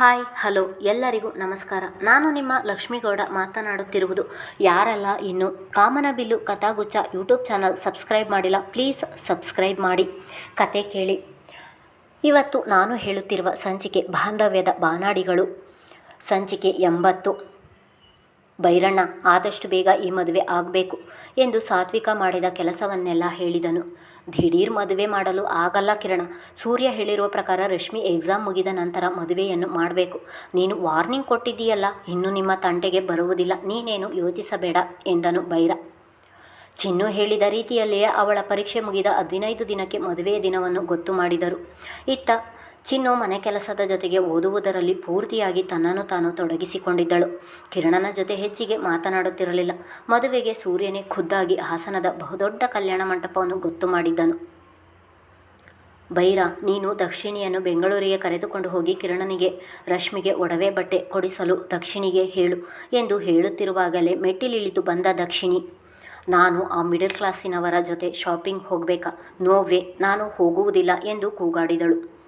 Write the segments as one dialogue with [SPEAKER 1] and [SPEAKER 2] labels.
[SPEAKER 1] Hi, hello, ಎಲ್ಲರಿಗೂ ನಮಸ್ಕಾರ. ನಾನು ನಿಮ್ಮ ಲಕ್ಷ್ಮೀಗೌಡ ಮಾತನಾಡುತ್ತಿರುವುದು ಯಾರೆಲ್ಲ ಇನ್ನು. Kamanabillu Kathaguchha YouTube channel subscribe ಮಾಡಿಲ್ಲ, ಪ್ಲೀಸ್ ಸಬ್ಸ್ಕ್ರೈಬ್ ಮಾಡಿ. ಕತೆ ಕೇಳಿ. ಇವತ್ತು ನಾನು ಹೇಳುತ್ತಿರುವ ಸಂಚಿಕೆ ಬಾಂಧವ್ಯದ ಬಾನಾಡಿಗಳು. ಸಂಚಿಕೆ ಎಂಬತ್ತು. ಭೈರಣ್ಣ ಆದಷ್ಟು ಬೇಗ ಈ ಮದುವೆ ಆಗಬೇಕು ಎಂದು ಸಾತ್ವಿಕ ಮಾಡಿದ ಕೆಲಸವನ್ನೆಲ್ಲ ಹೇಳಿದನು. ದಿಢೀರ್ ಮದುವೆ ಮಾಡಲು ಆಗಲ್ಲ ಕಿರಣ. ಸೂರ್ಯ ಹೇಳಿರುವ ಪ್ರಕಾರ ರಶ್ಮಿ ಎಕ್ಸಾಮ್ ಮುಗಿದ ನಂತರ ಮದುವೆಯನ್ನು ಮಾಡಬೇಕು. ನೀನು ವಾರ್ನಿಂಗ್ ಕೊಟ್ಟಿದ್ದೀಯಲ್ಲ, ಇನ್ನು ನಿಮ್ಮ ತಂಟೆಗೆ ಬರುವುದಿಲ್ಲ, ನೀನೇನು ಯೋಚಿಸಬೇಡ ಎಂದನು ಭೈರ ಚಿನ್ನು ಹೇಳಿದ ರೀತಿಯಲ್ಲಿಯೇ ಅವಳ ಪರೀಕ್ಷೆ ಮುಗಿದ ಹದಿನೈದು ದಿನಕ್ಕೆ ಮದುವೆಯ ದಿನವನ್ನು ಗೊತ್ತು ಮಾಡಿದರು. ಇತ್ತ ಚಿನ್ನು ಮನೆ ಕೆಲಸದ ಜೊತೆಗೆ ಓದುವುದರಲ್ಲಿ ಪೂರ್ತಿಯಾಗಿ ತನ್ನನ್ನು ತಾನು ತೊಡಗಿಸಿಕೊಂಡಿದ್ದಳು. ಕಿರಣನ ಜೊತೆ ಹೆಚ್ಚಿಗೆ ಮಾತನಾಡುತ್ತಿರಲಿಲ್ಲ. ಮದುವೆಗೆ ಸೂರ್ಯನೇ ಖುದ್ದಾಗಿ ಹಾಸನದ ಬಹುದೊಡ್ಡ ಕಲ್ಯಾಣ ಮಂಟಪವನ್ನು ಗೊತ್ತು ಮಾಡಿದ್ದನು. ಬೈರ, ನೀನು ದಕ್ಷಿಣಿಯನ್ನು ಬೆಂಗಳೂರಿಗೆ ಕರೆದುಕೊಂಡು ಹೋಗಿ ಕಿರಣನಿಗೆ, ರಶ್ಮಿಗೆ ಒಡವೆ ಬಟ್ಟೆ ಕೊಡಿಸಲು ದಕ್ಷಿಣಿಗೆ ಹೇಳು ಎಂದು ಹೇಳುತ್ತಿರುವಾಗಲೇ ಮೆಟ್ಟಿಲಿಳಿದು ಬಂದ ದಕ್ಷಿಣಿ. ನಾನು ಆ ಮಿಡಲ್ ಕ್ಲಾಸಿನವರ ಜೊತೆ ಶಾಪಿಂಗ್ ಹೋಗಬೇಕಾ? ನೋವೇ ನಾನು ಹೋಗುವುದಿಲ್ಲ ಎಂದು ಕೂಗಾಡಿದಳು.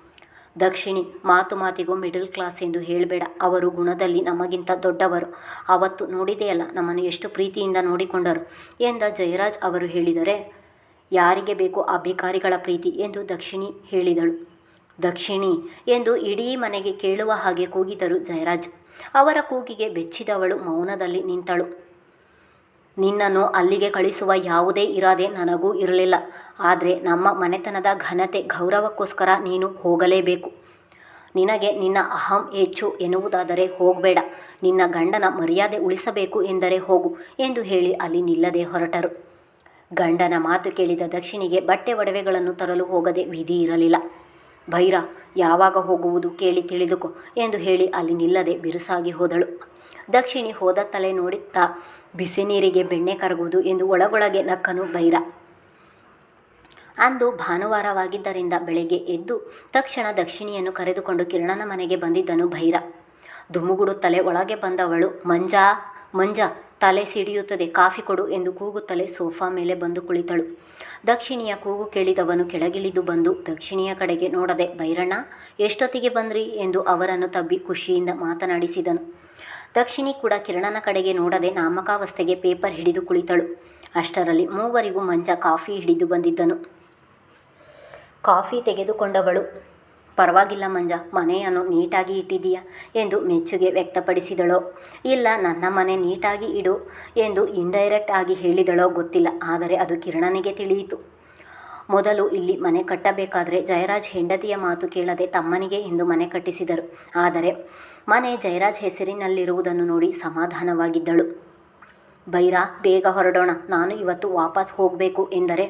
[SPEAKER 1] ದಕ್ಷಿಣಿ, ಮಾತು ಮಾತಿಗೂ ಮಿಡಲ್ ಕ್ಲಾಸ್ ಎಂದು ಹೇಳಬೇಡ. ಅವರು ಗುಣದಲ್ಲಿ ನಮಗಿಂತ ದೊಡ್ಡವರು. ಅವತ್ತು ನೋಡಿದೆಯಲ್ಲ, ನಮ್ಮನ್ನು ಎಷ್ಟು ಪ್ರೀತಿಯಿಂದ ನೋಡಿಕೊಂಡರು ಎಂದ ಜಯರಾಜ್ ಅವರು ಹೇಳಿದರೆ, ಯಾರಿಗೆ ಬೇಕು ಆ ಭಿಕಾರಿಗಳ ಪ್ರೀತಿ ಎಂದು ದಕ್ಷಿಣಿ ಹೇಳಿದಳು. ದಕ್ಷಿಣಿ ಎಂದು ಇಡೀ ಮನೆಗೆ ಕೇಳುವ ಹಾಗೆ ಕೂಗಿದರು ಜಯರಾಜ್. ಅವರ ಕೂಗಿಗೆ ಬೆಚ್ಚಿದವಳು ಮೌನದಲ್ಲಿ ನಿಂತಳು. ನಿನ್ನನ್ನು ಅಲ್ಲಿಗೆ ಕಳಿಸುವ ಯಾವುದೇ ಇರಾದೆ ನನಗೂ ಇರಲಿಲ್ಲ. ಆದರೆ ನಮ್ಮ ಮನೆತನದ ಘನತೆ ಗೌರವಕ್ಕೋಸ್ಕರ ನೀನು ಹೋಗಲೇಬೇಕು. ನಿನಗೆ ನಿನ್ನ ಅಹಂ ಹೆಚ್ಚು ಎನ್ನುವುದಾದರೆ ಹೋಗಬೇಡ. ನಿನ್ನ ಗಂಡನ ಮರ್ಯಾದೆ ಉಳಿಸಬೇಕು ಎಂದರೆ ಹೋಗು ಎಂದು ಹೇಳಿ ಅಲ್ಲಿ ನಿಲ್ಲದೆ ಹೊರಟರು. ಗಂಡನ ಮಾತು ಕೇಳಿದ ದಕ್ಷಿಣಿಗೆ ಬಟ್ಟೆ ಒಡವೆಗಳನ್ನು ತರಲು ಹೋಗದೆ ವಿಧಿ ಇರಲಿಲ್ಲ. ಭೈರ, ಯಾವಾಗ ಹೋಗುವುದು ಕೇಳಿ ತಿಳಿದುಕೊ ಎಂದು ಹೇಳಿ ಅಲ್ಲಿ ನಿಲ್ಲದೆ ಬಿರುಸಾಗಿ ಹೋದಳು. ದಕ್ಷಿಣಿ ಹೋದ ತಲೆ ನೋಡುತ್ತಾ ಬಿಸಿ ನೀರಿಗೆ ಬೆಣ್ಣೆ ಕರಗುವುದು ಎಂದು ಒಳಗೊಳಗೆ ನಕ್ಕನು ಭೈರ. ಅಂದು ಭಾನುವಾರವಾಗಿದ್ದರಿಂದ ಬೆಳಗ್ಗೆ ಎದ್ದು ತಕ್ಷಣ ದಕ್ಷಿಣಿಯನ್ನು ಕರೆದುಕೊಂಡು ಕಿರಣನ ಮನೆಗೆ ಬಂದಿದ್ದನು ಭೈರ. ದುಮುಗುಡುತ್ತಲೇ ಒಳಗೆ ಬಂದವಳು, ಮಂಜಾ, ಮಂಜ ತಲೆ ಸಿಡಿಯುತ್ತದೆ. ಕಾಫಿ ಕೊಡು ಎಂದು ಕೂಗುತ್ತಲೇ ಸೋಫಾ ಮೇಲೆ ಬಂದು ಕುಳಿತಳು. ದಕ್ಷಿಣಿಯ ಕೂಗು ಕೇಳಿದವನು ಕೆಳಗಿಳಿದು ಬಂದು, ದಕ್ಷಿಣಿಯ ಕಡೆಗೆ ನೋಡದೆ ಭೈರಣ್ಣ ಎಷ್ಟೊತ್ತಿಗೆ ಬಂದ್ರಿ? ಎಂದು ಅವರನ್ನು ತಬ್ಬಿ ಖುಷಿಯಿಂದ ಮಾತನಾಡಿಸಿದನು. ದಕ್ಷಿಣಿ ಕೂಡ ಕಿರಣನ ಕಡೆಗೆ ನೋಡದೆ ನಾಮಕಾವಸ್ಥೆಗೆ ಪೇಪರ್ ಹಿಡಿದು ಕುಳಿತಳು. ಅಷ್ಟರಲ್ಲಿ ಮೂವರಿಗೂ ಮಂಚ ಕಾಫಿ ಹಿಡಿದು ಬಂದಿದ್ದನು. ಕಾಫಿ ತೆಗೆದುಕೊಂಡವಳು. ಪರವಾಗಿಲ್ಲ ಮಂಜ, ಮನೆಯನ್ನು ನೀಟಾಗಿ ಇಟ್ಟಿದ್ದೀಯಾ ಎಂದು ಮೆಚ್ಚುಗೆ ವ್ಯಕ್ತಪಡಿಸಿದಳು. ಇಲ್ಲ, ನನ್ನ ಮನೆ ನೀಟಾಗಿ ಇಡು ಎಂದು ಇಂಡೈರೆಕ್ಟ್ ಆಗಿ ಹೇಳಿದಳೋ ಗೊತ್ತಿಲ್ಲ, ಆದರೆ ಅದು ಕಿರಣನಿಗೆ ತಿಳಿಯಿತು. ಮೊದಲು ಇಲ್ಲಿ ಮನೆ ಕಟ್ಟಬೇಕಾದರೆ ಜಯರಾಜ್ ಹೆಂಡತಿಯ ಮಾತು ಕೇಳದೆ ತಮ್ಮನಿಗೆ ಎಂದು ಮನೆ ಕಟ್ಟಿಸಿದರು. ಆದರೆ ಮನೆ ಜಯರಾಜ್ ಹೆಸರಿನಲ್ಲಿರುವುದನ್ನು ನೋಡಿ ಸಮಾಧಾನವಾಗಿದ್ದಳು. ಬೈರ, ಬೇಗ ಹೊರಡೋಣ, ನಾನು ಇವತ್ತು ವಾಪಸ್ ಹೋಗಬೇಕು ಎಂದರೆ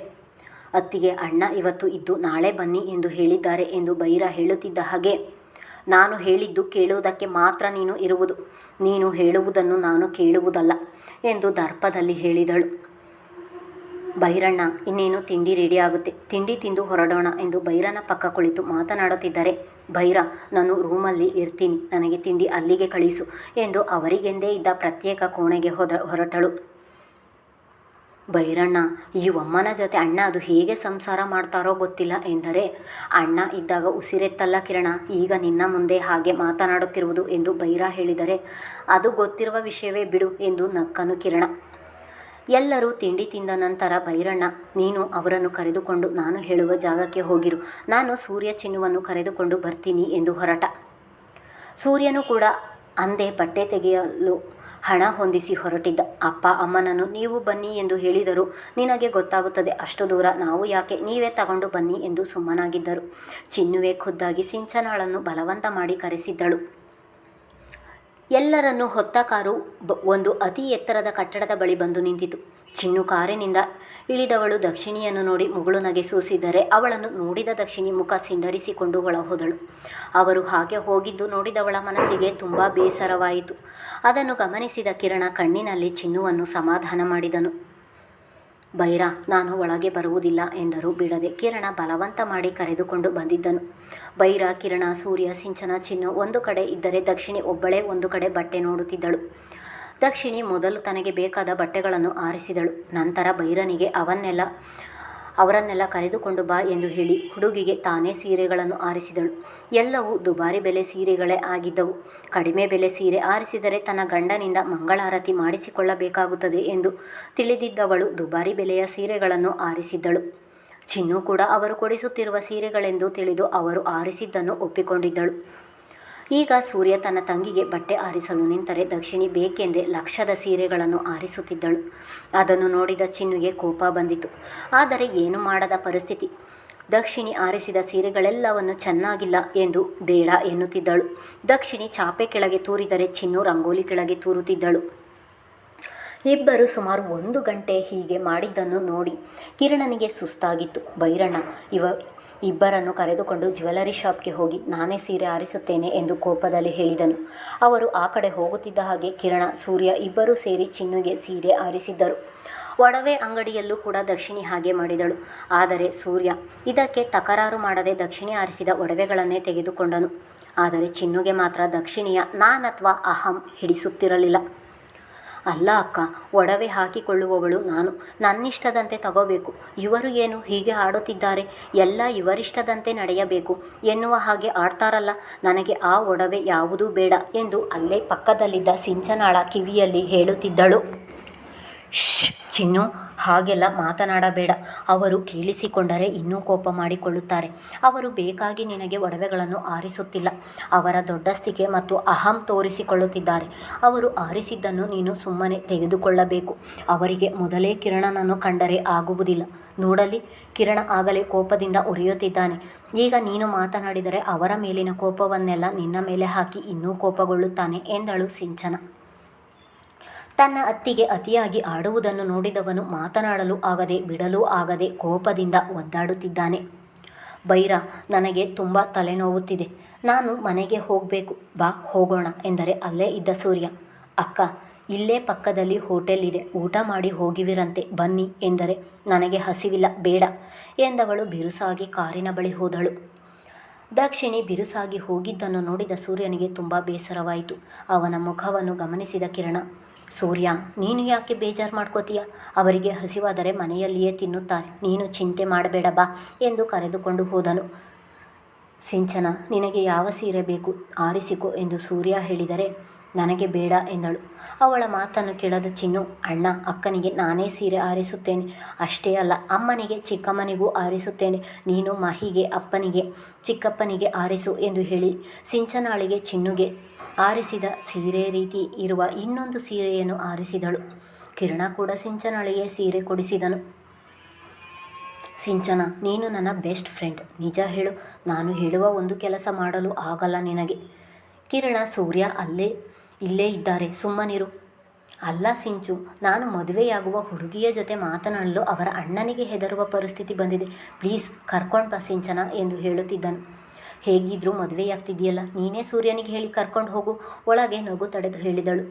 [SPEAKER 1] ಅತ್ತಿಗೆ, ಅಣ್ಣ, ಇವತ್ತು ಇದ್ದು ನಾಳೆ ಬನ್ನಿ ಎಂದು ಹೇಳಿದ್ದಾರೆ ಎಂದು ಬೈರ ಹೇಳುತ್ತಿದ್ದ ಹಾಗೆ ನಾನು ಹೇಳಿದ್ದು ಕೇಳುವುದಕ್ಕೆ ಮಾತ್ರ ನೀನು ಇರುವುದು. ನೀನು ಹೇಳುವುದನ್ನು ನಾನು ಕೇಳುವುದಲ್ಲ ಎಂದು ದರ್ಪದಲ್ಲಿ ಹೇಳಿದಳು. ಬೈರಣ್ಣ, ಇನ್ನೇನು ತಿಂಡಿ ರೆಡಿ ಆಗುತ್ತೆ. ತಿಂಡಿ ತಿಂದು ಹೊರಡೋಣ ಎಂದು ಬೈರನ ಪಕ್ಕ ಕುಳಿತು ಮಾತನಾಡುತ್ತಿದ್ದರೆ, ಬೈರ, ನಾನು ರೂಮಲ್ಲಿ ಇರ್ತೀನಿ. ನನಗೆ ತಿಂಡಿ ಅಲ್ಲಿಗೆ ಕಳಿಸು ಎಂದು ಅವರಿಗೆಂದೇ ಇದ್ದ ಪ್ರತ್ಯೇಕ ಕೋಣೆಗೆ ಹೊದ ಹೊರಟಳು. ಭೈರಣ್ಣ ಈ ಅಮ್ಮನ ಜೊತೆ ಅಣ್ಣ ಅದು ಹೇಗೆ ಸಂಸಾರ ಮಾಡ್ತಾರೋ ಗೊತ್ತಿಲ್ಲ ಎಂದರೆ, ಅಣ್ಣ ಇದ್ದಾಗ ಉಸಿರೆತ್ತಲ್ಲ ಕಿರಣ, ಈಗ ನಿನ್ನ ಮುಂದೆ ಹಾಗೆ ಮಾತನಾಡುತ್ತಿರುವುದು ಎಂದು ಬೈರ ಹೇಳಿದರೆ, ಅದು ಗೊತ್ತಿರುವ ವಿಷಯವೇ ಬಿಡು ಎಂದು ನಕ್ಕನು ಕಿರಣ. ಎಲ್ಲರೂ ತಿಂಡಿ ತಿಂದ ನಂತರ ಬೈರಣ್ಣ, ನೀನು ಅವರನ್ನು ಕರೆದುಕೊಂಡು ನಾನು ಹೇಳುವ ಜಾಗಕ್ಕೆ ಹೋಗಿರು, ನಾನು ಸೂರ್ಯ ಚಿನ್ನುವನ್ನು ಕರೆದುಕೊಂಡು ಬರ್ತೀನಿ ಎಂದು ಹೊರಟ. ಸೂರ್ಯನು ಕೂಡ ಅಂದೇ ಬಟ್ಟೆ ತೆಗೆಯಲು ಹಣ ಹೊಂದಿಸಿ ಹೊರಟಿದ್ದ ಅಪ್ಪ ಅಮ್ಮನನ್ನು ನೀವು ಬನ್ನಿ ಎಂದು ಹೇಳಿದರು. ನಿನಗೆ ಗೊತ್ತಾಗುತ್ತದೆ, ಅಷ್ಟು ದೂರ ನಾವು ಯಾಕೆ ನೀವೇ ತಗೊಂಡು ಬನ್ನಿ ಎಂದು ಸುಮ್ಮನಾಗಿದ್ದರು. ಚಿನ್ನುವೆ ಖುದ್ದಾಗಿ ಸಿಂಚನಾಳನ್ನು ಬಲವಂತ ಮಾಡಿ ಕರೆಸಿದ್ದಳು. ಎಲ್ಲರನ್ನು ಹೊತ್ತ ಕಾರು ಒಂದು ಅತಿ ಎತ್ತರದ ಕಟ್ಟಡದ ಬಳಿ ಬಂದು ನಿಂತಿತು. ಚಿನ್ನು ಕಾರಿನಿಂದ ಇಳಿದವಳು ದಕ್ಷಿಣಿಯನ್ನು ನೋಡಿ ಮುಗುಳು ನಗೆ ಸೂಸಿದರೆ ಅವಳನ್ನು ನೋಡಿದ ದಕ್ಷಿಣಿ ಮುಖ ಸಿಂಡರಿಸಿಕೊಂಡು ಒಳಹೋದಳು ಅವರು ಹಾಗೆ ಹೋಗಿದ್ದು ನೋಡಿದವಳ ಮನಸ್ಸಿಗೆ ತುಂಬ ಬೇಸರವಾಯಿತು. ಅದನ್ನು ಗಮನಿಸಿದ ಕಿರಣ ಕಣ್ಣಿನಲ್ಲಿ ಚಿನ್ನುವನ್ನು ಸಮಾಧಾನ ಮಾಡಿದನು. ಬೈರ, ನಾನು ಒಳಗೆ ಬರುವುದಿಲ್ಲ ಎಂದರು ಬಿಡದೆ. ಕಿರಣ ಬಲವಂತ ಮಾಡಿ ಕರೆದುಕೊಂಡು ಬಂದಿದ್ದನು. ಬೈರ, ಕಿರಣ, ಸೂರ್ಯ, ಸಿಂಚನ, ಚಿನ್ನು ಒಂದು ಕಡೆ ಇದ್ದರೆ ದಕ್ಷಿಣಿ ಒಬ್ಬಳೇ ಒಂದು ಕಡೆ ಬಟ್ಟೆ ನೋಡುತ್ತಿದ್ದಳು. ದಕ್ಷಿಣಿ ಮೊದಲು ತನಗೆ ಬೇಕಾದ ಬಟ್ಟೆಗಳನ್ನು ಆರಿಸಿದಳು. ನಂತರ ಬೈರನಿಗೆ ಅವನ್ನೆಲ್ಲ, ಅವರನ್ನೆಲ್ಲ ಕರೆದುಕೊಂಡು ಬಾ ಎಂದು ಹೇಳಿ ಹುಡುಗಿಗೆ ತಾನೇ ಸೀರೆಗಳನ್ನು ಆರಿಸಿದಳು. ಎಲ್ಲವೂ ದುಬಾರಿ ಬೆಲೆ ಸೀರೆಗಳೇ ಆಗಿದ್ದವು. ಕಡಿಮೆ ಬೆಲೆ ಸೀರೆ ಆರಿಸಿದರೆ ತನ್ನ ಗಂಡನಿಂದ ಮಂಗಳಾರತಿ ಮಾಡಿಸಿಕೊಳ್ಳಬೇಕಾಗುತ್ತದೆ ಎಂದು ತಿಳಿದಿದ್ದವಳು ದುಬಾರಿ ಬೆಲೆಯ ಸೀರೆಗಳನ್ನು ಆರಿಸಿದ್ದಳು. ಚಿನ್ನು ಕೂಡ ಅವರು ಕೊಡಿಸುತ್ತಿರುವ ಸೀರೆಗಳೆಂದು ತಿಳಿದು ಅವರು ಆರಿಸಿದ್ದನ್ನು ಒಪ್ಪಿಕೊಂಡಿದ್ದಳು. ಈಗ ಸೂರ್ಯ ತನ್ನ ತಂಗಿಗೆ ಬಟ್ಟೆ ಆರಿಸಲು ನಿಂತರೆ ದಕ್ಷಿಣಿ ಬೇಕೆಂದೇ ಲಕ್ಷದ ಸೀರೆಗಳನ್ನು ಆರಿಸುತ್ತಿದ್ದಳು. ಅದನ್ನು ನೋಡಿದ ಚಿನ್ನುಗೆ ಕೋಪ ಬಂದಿತು. ಆದರೆ ಏನು ಮಾಡದ ಪರಿಸ್ಥಿತಿ? ದಕ್ಷಿಣಿ ಆರಿಸಿದ ಸೀರೆಗಳೆಲ್ಲವನ್ನು ಚೆನ್ನಾಗಿಲ್ಲ ಎಂದು ಬೇಡ ಎನ್ನುತ್ತಿದ್ದಳು. ದಕ್ಷಿಣಿ ಚಾಪೆ ಕೆಳಗೆ ತೂರಿದರೆ ಚಿನ್ನು ರಂಗೋಲಿ ಕೆಳಗೆ ತೂರುತ್ತಿದ್ದಳು. ಇಬ್ಬರು ಸುಮಾರು ಒಂದು ಗಂಟೆ ಹೀಗೆ ಮಾಡಿದ್ದನ್ನು ನೋಡಿ ಕಿರಣನಿಗೆ ಸುಸ್ತಾಗಿತ್ತು. ಭೈರಣ್ಣ ಇವ ಇಬ್ಬರನ್ನು ಕರೆದುಕೊಂಡು ಜ್ಯುವೆಲರಿ ಶಾಪ್ಗೆ ಹೋಗಿ ನಾನೇ ಸೀರೆ ಆರಿಸುತ್ತೇನೆ ಎಂದು ಕೋಪದಲ್ಲಿ ಹೇಳಿದನು. ಅವರು ಆ ಕಡೆ ಹೋಗುತ್ತಿದ್ದ ಹಾಗೆ ಕಿರಣ, ಸೂರ್ಯ ಇಬ್ಬರೂ ಸೇರಿ ಚಿನ್ನುಗೆ ಸೀರೆ ಆರಿಸಿದ್ದರು. ಒಡವೆ ಅಂಗಡಿಯಲ್ಲೂ ಕೂಡ ದಕ್ಷಿಣಿ ಹಾಗೆ ಮಾಡಿದಳು. ಆದರೆ ಸೂರ್ಯ ಇದಕ್ಕೆ ತಕರಾರು ಮಾಡದೆ ದಕ್ಷಿಣಿ ಆರಿಸಿದ ಒಡವೆಗಳನ್ನೇ ತೆಗೆದುಕೊಂಡನು. ಆದರೆ ಚಿನ್ನುಗೆ ಮಾತ್ರ ದಕ್ಷಿಣಿಯ ಅಥವಾ ಅಹಂ ಹಿಡಿಸುತ್ತಿರಲಿಲ್ಲ. ಅಲ್ಲ ಅಕ್ಕ, ಒಡವೆ ಹಾಕಿಕೊಳ್ಳುವವಳು ನಾನು. ನನ್ನಿಷ್ಟದಂತೆ ತಗೋಬೇಕು. ಇವರು ಏನು ಹೀಗೆ ಆಡುತ್ತಿದ್ದಾರೆ? ಎಲ್ಲ ಇವರಿಷ್ಟದಂತೆ ನಡೆಯಬೇಕು. ಎನ್ನುವ ಹಾಗೆ ಆಡ್ತಾರಲ್ಲ, ನನಗೆ ಆ ಒಡವೆ ಯಾವುದೂ ಬೇಡ ಎಂದು ಅಲ್ಲೇ ಪಕ್ಕದಲ್ಲಿದ್ದ ಸಿಂಚನಾಳ ಕಿವಿಯಲ್ಲಿ ಹೇಳುತ್ತಿದ್ದಳು. ಚಿನ್ನು, ಹಾಗೆಲ್ಲ ಮಾತನಾಡಬೇಡ. ಅವರು ಕೇಳಿಸಿಕೊಂಡರೆ ಇನ್ನೂ ಕೋಪ ಮಾಡಿಕೊಳ್ಳುತ್ತಾರೆ. ಅವರು ಬೇಕಾಗಿ ನಿನಗೆ ಒಡವೆಗಳನ್ನು ಆರಿಸುತ್ತಿಲ್ಲ. ಅವರ ದೊಡ್ಡಸ್ತಿಕೆ ಮತ್ತು ಅಹಂ ತೋರಿಸಿಕೊಳ್ಳುತ್ತಿದ್ದಾರೆ. ಅವರು ಆರಿಸಿದ್ದನ್ನು ನೀನು ಸುಮ್ಮನೆ ತೆಗೆದುಕೊಳ್ಳಬೇಕು. ಅವರಿಗೆ ಮೊದಲೇ ಕಿರಣನನ್ನು ಕಂಡರೆ ಆಗುವುದಿಲ್ಲ. ನೋಡಲಿ, ಕಿರಣ ಆಗಲೇ ಕೋಪದಿಂದ ಉರಿಯುತ್ತಿದ್ದಾನೆ. ಈಗ ನೀನು ಮಾತನಾಡಿದರೆ ಅವರ ಮೇಲಿನ ಕೋಪವನ್ನೆಲ್ಲ ನಿನ್ನ ಮೇಲೆ ಹಾಕಿ ಇನ್ನೂ ಕೋಪಗೊಳ್ಳುತ್ತಾನೆ ಎಂದಳು ಸಿಂಚನ. ತನ್ನ ಅತ್ತಿಗೆ ಅತಿಯಾಗಿ ಆಡುವುದನ್ನು ನೋಡಿದವನು ಮಾತನಾಡಲು ಆಗದೆ ಬಿಡಲೂ ಆಗದೆ ಕೋಪದಿಂದ ಒದ್ದಾಡುತ್ತಿದ್ದಾನೆ. ಬೈರ, ನನಗೆ ತುಂಬ ತಲೆನೋವುತ್ತಿದೆ. ನಾನು ಮನೆಗೆ ಹೋಗಬೇಕು. ಬಾ, ಹೋಗೋಣ ಎಂದರೆ ಅಲ್ಲೇ ಇದ್ದ ಸೂರ್ಯ. ಅಕ್ಕ, ಇಲ್ಲೇ ಪಕ್ಕದಲ್ಲಿ ಹೋಟೆಲ್ ಇದೆ. ಊಟ ಮಾಡಿ ಹೋಗಿವಿರಂತೆ. ಬನ್ನಿ ಎಂದರೆ, ನನಗೆ ಹಸಿವಿಲ್ಲ, ಬೇಡ ಎಂದವಳು ಬಿರುಸಾಗಿ ಕಾರಿನ ಬಳಿ ಹೋದಳು. ದಕ್ಷಿಣಿ ಬಿರುಸಾಗಿ ಹೋಗಿದ್ದನ್ನು ನೋಡಿದ ಸೂರ್ಯನಿಗೆ ತುಂಬ ಬೇಸರವಾಯಿತು. ಅವನ ಮುಖವನ್ನು ಗಮನಿಸಿದ ಕಿರಣ ಸೂರ್ಯ, ನೀನು ಯಾಕೆ ಬೇಜಾರು ಮಾಡ್ಕೋತೀಯ? ಅವರಿಗೆ ಹಸಿವಾದರೆ ಮನೆಯಲ್ಲಿಯೇ ತಿನ್ನುತ್ತಾರೆ. ನೀನು ಚಿಂತೆ ಮಾಡಬೇಡ ಬಾ ಎಂದು ಕರೆದುಕೊಂಡು ಹೋದನು. ಸಿಂಚನ, ನಿನಗೆ ಯಾವ ಸೀರೆ ಬೇಕು? ಆರಿಸಿಕೊ ಎಂದು ಸೂರ್ಯ ಹೇಳಿದರೆ ನನಗೆ ಬೇಡ ಎಂದಳು. ಅವಳ ಮಾತನ್ನು ಕೇಳದ ಚಿನ್ನು, ಅಣ್ಣ, ಅಕ್ಕನಿಗೆ ನಾನೇ ಸೀರೆ ಆರಿಸುತ್ತೇನೆ. ಅಷ್ಟೇ ಅಲ್ಲ, ಅಮ್ಮನಿಗೆ, ಚಿಕ್ಕಮ್ಮನಿಗೂ ಆರಿಸುತ್ತೇನೆ. ನೀನು ಮಹಿಗೆ, ಅಪ್ಪನಿಗೆ, ಚಿಕ್ಕಪ್ಪನಿಗೆ ಆರಿಸು ಎಂದು ಹೇಳಿ ಸಿಂಚನಾಳಿಗೆ ಚಿನ್ನುಗೆ ಆರಿಸಿದ ಸೀರೆ ರೀತಿ ಇರುವ ಇನ್ನೊಂದು ಸೀರೆಯನ್ನು ಆರಿಸಿದಳು. ಕಿರಣ ಕೂಡ ಸಿಂಚನಾಳಿಗೆ ಸೀರೆ ಕೊಡಿಸಿದನು. ಸಿಂಚನ, ನೀನು ನನ್ನ ಬೆಸ್ಟ್ ಫ್ರೆಂಡ್. ನಿಜ ಹೇಳು. ನಾನು ಹೇಳುವ ಒಂದು ಕೆಲಸ ಮಾಡಲು ಆಗಲ್ಲ ನಿನಗೆ. ಕಿರಣ, ಸೂರ್ಯ, ಅಲ್ಲೇ ಇಲ್ಲೇ ಇದ್ದಾರೆ, ಸುಮ್ಮನಿರು. ಅಲ್ಲ ಸಿಂಚು, ನಾನು ಮದುವೆಯಾಗುವ ಹುಡುಗಿಯ ಜೊತೆ ಮಾತನಾಡಲು ಅವರ ಅಣ್ಣನಿಗೆ ಹೆದರುವ ಪರಿಸ್ಥಿತಿ ಬಂದಿದೆ. ಪ್ಲೀಸ್ ಕರ್ಕೊಂಡು ಬಾ ಸಿಂಚನ ಎಂದು ಹೇಳುತ್ತಿದ್ದನು. ಹೇಗಿದ್ರೂ ಮದುವೆಯಾಗ್ತಿದೆಯಲ್ಲ, ನೀನೇ ಸೂರ್ಯನಿಗೆ ಹೇಳಿ ಕರ್ಕೊಂಡು ಹೋಗು, ಒಳಗೆ ನಗು ತಡೆದು ಹೇಳಿದಳು.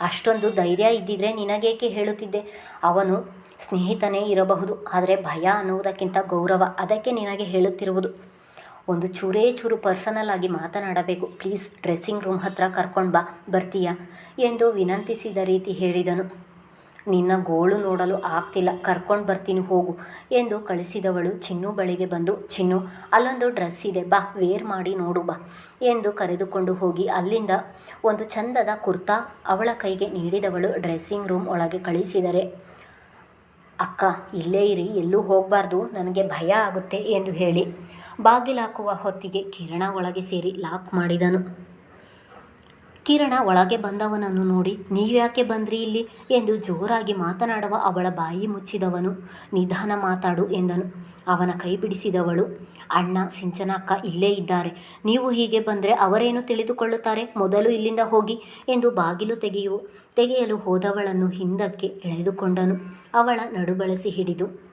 [SPEAKER 1] ಅಷ್ಟೊಂದು ಧೈರ್ಯ ಇದ್ದಿದ್ರೆ ನಿನಗೇಕೆ ಹೇಳುತ್ತಿದ್ದೆ? ಅವನು ಸ್ನೇಹಿತನೇ ಇರಬಹುದು, ಆದರೆ ಭಯ ಅನ್ನುವುದಕ್ಕಿಂತ ಗೌರವ, ಅದಕ್ಕೆ ನಿನಗೆ ಹೇಳುತ್ತಿರುವುದು. ಒಂದು ಚೂರೇ ಚೂರು ಪರ್ಸನಲ್ ಆಗಿ ಮಾತನಾಡಬೇಕು. ಪ್ಲೀಸ್ ಡ್ರೆಸ್ಸಿಂಗ್ ರೂಮ್ ಹತ್ರ ಕರ್ಕೊಂಡು ಬಾ, ಬರ್ತೀಯಾ? ಎಂದು ವಿನಂತಿಸಿದ ರೀತಿ ಹೇಳಿದನು. ನಿನ್ನ ಗೋಳು ನೋಡಲು ಆಗ್ತಿಲ್ಲ, ಕರ್ಕೊಂಡು ಬರ್ತೀನಿ, ಹೋಗು ಎಂದು ಕಳಿಸಿದವಳು ಚಿನ್ನು ಬಳಿಗೆ ಬಂದು, ಚಿನ್ನು, ಅಲ್ಲೊಂದು ಡ್ರೆಸ್ ಇದೆ, ಬಾ ವೇರ್ ಮಾಡಿ ನೋಡು, ಬಾ ಎಂದು ಕರೆದುಕೊಂಡು ಹೋಗಿ. ಅಲ್ಲಿಂದ ಒಂದು ಚಂದದ ಕುರ್ತಾ ಅವಳ ಕೈಗೆ ನೀಡಿದವಳು. ಡ್ರೆಸ್ಸಿಂಗ್ ರೂಮ್ ಒಳಗೆ ಕಳಿಸಿದರೆ ಅಕ್ಕ, ಇಲ್ಲೇ ಇರಿ, ಎಲ್ಲೂ ಹೋಗಬಾರ್ದು, ನನಗೆ ಭಯ ಆಗುತ್ತೆ ಎಂದು ಹೇಳಿ ಬಾಗಿಲಾಕುವ ಹೊತ್ತಿಗೆ ಕಿರಣ ಒಳಗೆ ಸೇರಿ ಲಾಕ್ ಮಾಡಿದನು. ಕಿರಣ ಒಳಗೆ ಬಂದವನನ್ನು ನೋಡಿ ನೀವ್ಯಾಕೆ ಬಂದ್ರಿ ಇಲ್ಲಿ? ಎಂದು ಜೋರಾಗಿ ಮಾತನಾಡುವ ಅವಳ ಬಾಯಿ ಮುಚ್ಚಿದವನು. ನಿಧಾನ ಮಾತಾಡು ಎಂದನು. ಅವನ ಕೈ ಬಿಡಿಸಿದವಳು. ಅಣ್ಣ ಸಿಂಚನಕ್ಕ ಇಲ್ಲೇ ಇದ್ದಾರೆ. ನೀವು ಹೀಗೆ ಬಂದರೆ ಅವರೇನು ತಿಳಿದುಕೊಳ್ಳುತ್ತಾರೆ? ಮೊದಲು ಇಲ್ಲಿಂದ ಹೋಗಿ ಎಂದು ಬಾಗಿಲು ತೆಗೆಯುವ ತೆಗೆಯಲು ಹೋದವಳನ್ನು ಹಿಂದಕ್ಕೆ ಎಳೆದುಕೊಂಡನು. ಅವಳ ನಡುಬಳಸಿ ಹಿಡಿದು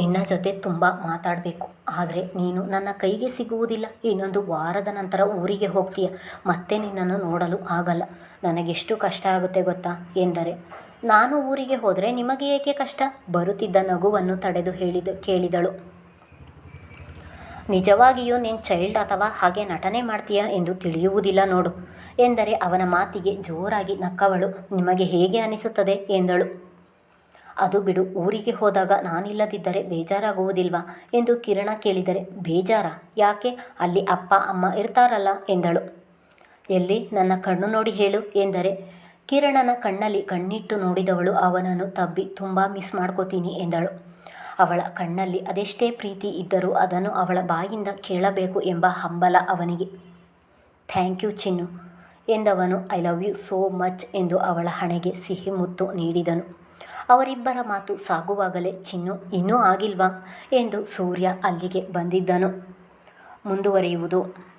[SPEAKER 1] ನಿನ್ನ ಜೊತೆ ತುಂಬ ಮಾತಾಡಬೇಕು. ಆದರೆ ನೀನು ನನ್ನ ಕೈಗೆ ಸಿಗುವುದಿಲ್ಲ. ಇನ್ನೊಂದು ವಾರದ ನಂತರ ಊರಿಗೆ ಹೋಗ್ತೀಯ. ಮತ್ತೆ ನಿನ್ನನ್ನು ನೋಡಲು ಆಗಲ್ಲ. ನನಗೆಷ್ಟು ಕಷ್ಟ ಆಗುತ್ತೆ ಗೊತ್ತಾ? ಎಂದರೆ, ನಾನು ಊರಿಗೆ ಹೋದರೆ ನಿಮಗೆ ಏಕೆ ಕಷ್ಟ? ಬರುತ್ತಿದ್ದ ನಗುವನ್ನು ತಡೆದು ಹೇಳಿದ, ಕೇಳಿದಳು. ನಿಜವಾಗಿಯೂ ನೀನು ಚೈಲ್ಡ್ ಅಥವಾ ಹಾಗೆ ನಟನೆ ಮಾಡ್ತೀಯಾ ಎಂದು ತಿಳಿಯುವುದಿಲ್ಲ ನೋಡು. ಎಂದರೆ ಅವನ ಮಾತಿಗೆ ಜೋರಾಗಿ ನಕ್ಕವಳು. ನಿಮಗೆ ಹೇಗೆ ಅನಿಸುತ್ತದೆ? ಎಂದಳು. ಅದು ಬಿಡು, ಊರಿಗೆ ಹೋದಾಗ ನಾನಿಲ್ಲದಿದ್ದರೆ ಬೇಜಾರಾಗುವುದಿಲ್ವಾ? ಎಂದು ಕಿರಣ ಕೇಳಿದರೆ, ಬೇಜಾರ? ಯಾಕೆ? ಅಲ್ಲಿ ಅಪ್ಪ, ಅಮ್ಮ ಇರ್ತಾರಲ್ಲ ಎಂದಳು. ಎಲ್ಲಿ? ನನ್ನ ಕಣ್ಣು ನೋಡಿ ಹೇಳು ಎಂದರೆ, ಕಿರಣನ ಕಣ್ಣಲ್ಲಿ ಕಣ್ಣಿಟ್ಟು ನೋಡಿದವಳು ಅವನನ್ನು ತಬ್ಬಿ ತುಂಬ ಮಿಸ್ ಮಾಡ್ಕೋತೀನಿ ಎಂದಳು. ಅವಳ ಕಣ್ಣಲ್ಲಿ ಅದೆಷ್ಟೇ ಪ್ರೀತಿ ಇದ್ದರೂ ಅದನ್ನು ಅವಳ ಬಾಯಿಂದ ಕೇಳಬೇಕು ಎಂಬ ಹಂಬಲ ಅವನಿಗೆ. Thank you Chinnu ಎಂದವನು, I love you so much ಎಂದು ಅವಳ ಹಣೆಗೆ ಸಿಹಿ ಮುತ್ತು ನೀಡಿದನು. ಅವರಿಬ್ಬರ ಮಾತು ಸಾಗುವಾಗಲೇ ಚಿನ್ನು ಇನ್ನೂ ಆಗಿಲ್ವಾ? ಎಂದು ಸೂರ್ಯ ಅಲ್ಲಿಗೆ ಬಂದಿದ್ದನು. ಮುಂದುವರಿಯುವುದು.